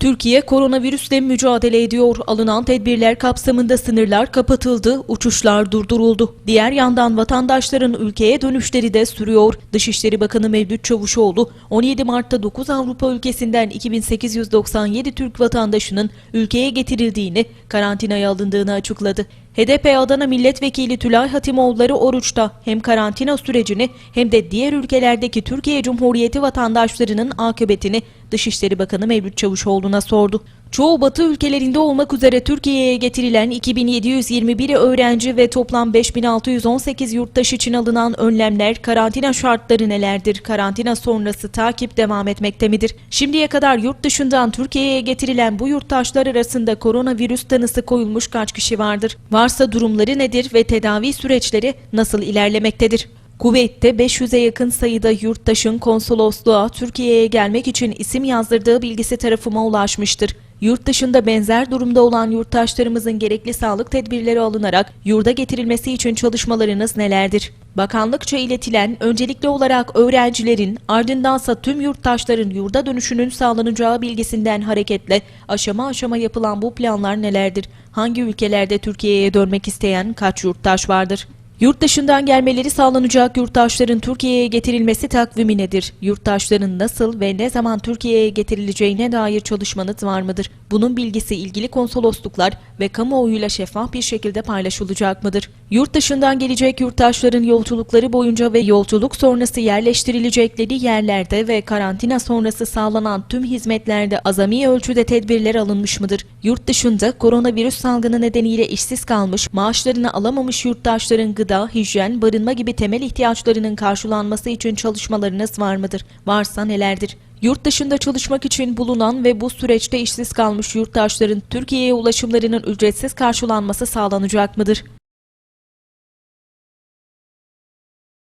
Türkiye koronavirüsle mücadele ediyor. Alınan tedbirler kapsamında sınırlar kapatıldı, uçuşlar durduruldu. Diğer yandan vatandaşların ülkeye dönüşleri de sürüyor. Dışişleri Bakanı Mevlüt Çavuşoğlu 17 Mart'ta 9 Avrupa ülkesinden 2897 Türk vatandaşının ülkeye getirildiğini, karantinaya alındığını açıkladı. HDP Adana Milletvekili Tülay Hatimoğulları Oruç'ta hem karantina sürecini hem de diğer ülkelerdeki Türkiye Cumhuriyeti vatandaşlarının akıbetini Dışişleri Bakanı Mevlüt Çavuşoğlu'na sordu. Çoğu Batı ülkelerinde olmak üzere Türkiye'ye getirilen 2721 öğrenci ve toplam 5618 yurttaş için alınan önlemler, karantina şartları nelerdir? Karantina sonrası takip devam etmekte midir? Şimdiye kadar yurt dışından Türkiye'ye getirilen bu yurttaşlar arasında koronavirüs tanısı koyulmuş kaç kişi vardır? Varsa durumları nedir ve tedavi süreçleri nasıl ilerlemektedir? Kuveyt'te 500'e yakın sayıda yurttaşın konsolosluğa Türkiye'ye gelmek için isim yazdırdığı bilgisi tarafıma ulaşmıştır. Yurt dışında benzer durumda olan yurttaşlarımızın gerekli sağlık tedbirleri alınarak yurda getirilmesi için çalışmalarınız nelerdir? Bakanlıkça iletilen öncelikli olarak öğrencilerin ardındansa tüm yurttaşların yurda dönüşünün sağlanacağı bilgisinden hareketle aşama aşama yapılan bu planlar nelerdir? Hangi ülkelerde Türkiye'ye dönmek isteyen kaç yurttaş vardır? Yurt dışından gelmeleri sağlanacak yurttaşların Türkiye'ye getirilmesi takvimi nedir? Yurttaşların nasıl ve ne zaman Türkiye'ye getirileceğine dair çalışmanız var mıdır? Bunun bilgisi ilgili konsolosluklar ve kamuoyuyla şeffaf bir şekilde paylaşılacak mıdır? Yurt dışından gelecek yurttaşların yolculukları boyunca ve yolculuk sonrası yerleştirilecekleri yerlerde ve karantina sonrası sağlanan tüm hizmetlerde azami ölçüde tedbirler alınmış mıdır? Yurt dışında koronavirüs salgını nedeniyle işsiz kalmış, maaşlarını alamamış yurttaşların gıda, hijyen, barınma gibi temel ihtiyaçlarının karşılanması için çalışmalarınız var mıdır? Varsa nelerdir? Yurt dışında çalışmak için bulunan ve bu süreçte işsiz kalmış yurttaşların Türkiye'ye ulaşımlarının ücretsiz karşılanması sağlanacak mıdır?